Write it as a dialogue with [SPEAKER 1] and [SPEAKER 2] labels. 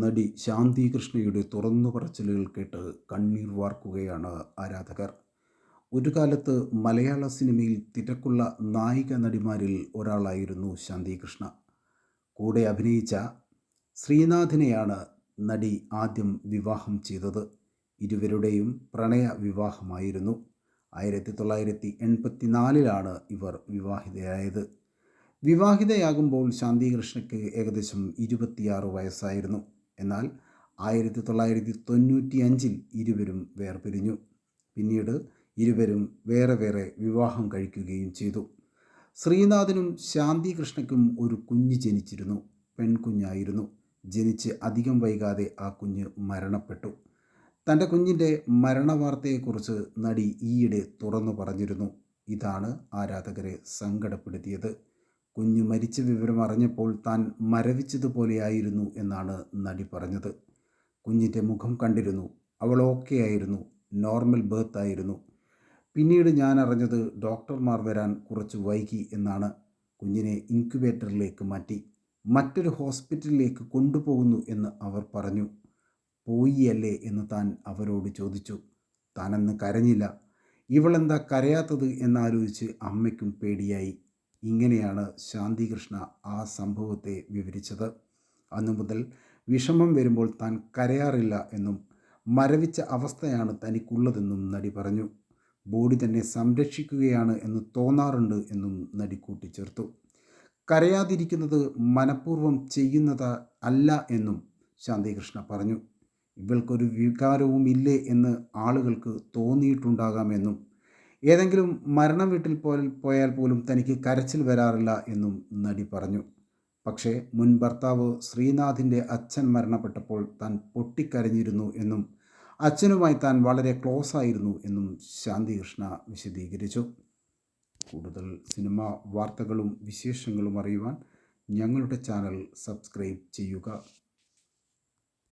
[SPEAKER 1] നടി ശാന്തി കൃഷ്ണയുടെ തുറന്നു പറച്ചിലുകൾ കേട്ട് കണ്ണീർ വാർക്കുകയാണ് ആരാധകർ. ഒരു കാലത്ത് മലയാള സിനിമയിൽ തിരക്കുള്ള നായിക നടിമാരിൽ ഒരാളായിരുന്നു ശാന്തി കൃഷ്ണ കൂടെ അഭിനയിച്ച ശ്രീനാഥിനെയാണ് നടി ആദ്യം വിവാഹം ചെയ്തത്. ഇരുവരുടെയും പ്രണയ വിവാഹമായിരുന്നു. ആയിരത്തി തൊള്ളായിരത്തി എൺപത്തിനാലിലാണ് ഇവർ വിവാഹിതയായത്. വിവാഹിതയാകുമ്പോൾ ശാന്തി കൃഷ്ണയ്ക്ക് ഏകദേശം ഇരുപത്തിയാറ് വയസ്സായിരുന്നു. എന്നാൽ ആയിരത്തി തൊള്ളായിരത്തി തൊണ്ണൂറ്റി അഞ്ചിൽ ഇരുവരും വേർപിരിഞ്ഞു. പിന്നീട് ഇരുവരും വേറെ വേറെ വിവാഹം കഴിക്കുകയും ചെയ്തു. ശ്രീനാഥിനും ശാന്തി കൃഷ്ണയ്ക്കും ഒരു കുഞ്ഞ് ജനിച്ചിരുന്നു. പെൺകുഞ്ഞായിരുന്നു. ജനിച്ച് അധികം വൈകാതെ ആ കുഞ്ഞ് മരണപ്പെട്ടു. തന്റെ കുഞ്ഞിന്റെ മരണവാർത്തയെക്കുറിച്ച് നടി ഈയിടെ തുറന്നു പറഞ്ഞിരുന്നു. ഇതാണ് ആരാധകരെ സങ്കടപ്പെടുത്തിയത്. കുഞ്ഞു മരിച്ച വിവരം അറിഞ്ഞപ്പോൾ താൻ മരവിച്ചതുപോലെയായിരുന്നു എന്നാണ് നടി പറഞ്ഞത്. കുഞ്ഞിന്റെ മുഖം കണ്ടിരുന്നു. അവൾ ഓക്കെ ആയിരുന്നു. നോർമൽ ബർത്ത് ആയിരുന്നു. പിന്നീട് ഞാൻ അറിഞ്ഞത് ഡോക്ടർമാർ വരാൻ കുറച്ച് വൈകി എന്നാണ്. കുഞ്ഞിനെ ഇൻക്യുബേറ്ററിലേക്ക് മാറ്റി. മറ്റൊരു ഹോസ്പിറ്റലിലേക്ക് കൊണ്ടുപോകുന്നു എന്ന് അവർ പറഞ്ഞു. പോയിയല്ലേ? എന്ന് താൻ അവരോട് ചോദിച്ചു. താനന്ന് കരഞ്ഞില്ല. ഇവളെന്താ കരയാത്തത്? എന്നാലോചിച്ച് അമ്മയ്ക്കും പേടിയായി. ഇങ്ങനെയാണ് ശാന്തികൃഷ്ണ ആ സംഭവത്തെ വിവരിച്ചത്. അന്നു മുതൽ വിഷമം വരുമ്പോൾ താൻ കരയാറില്ല എന്നും മരവിച്ച അവസ്ഥയാണ് തനിക്കുള്ളതെന്നും നടി പറഞ്ഞു. ബോഡി തന്നെ സംരക്ഷിക്കുകയാണ് എന്ന് തോന്നാറുണ്ട് എന്നും നടി കൂട്ടിച്ചേർത്തു. കരയാതിരിക്കുന്നത് മനഃപൂർവം ചെയ്യുന്നത് അല്ല എന്നും ശാന്തികൃഷ്ണ പറഞ്ഞു. ഇവൾക്കൊരു വികാരവും ഇല്ലേ എന്ന് ആളുകൾക്ക് തോന്നിയിട്ടുണ്ടാകാമെന്നും ഏതെങ്കിലും മരണ വീട്ടിൽ പോയാൽ പോലും തനിക്ക് കരച്ചിൽ വരാറില്ല എന്നും നടി പറഞ്ഞു. പക്ഷേ മുൻ ഭർത്താവ് ശ്രീനാഥിന്റെ അച്ഛൻ മരണപ്പെട്ടപ്പോൾ താൻ പൊട്ടിക്കരഞ്ഞിരുന്നു എന്നും അച്ഛനുമായി താൻ വളരെ ക്ലോസ് ആയിരുന്നു എന്നും ശാന്തികൃഷ്ണ വിശദീകരിച്ചു. കൂടുതൽ സിനിമ വാർത്തകളും വിശേഷങ്ങളും അറിയുവാൻ ഞങ്ങളുടെ ചാനൽ സബ്സ്ക്രൈബ് ചെയ്യുക.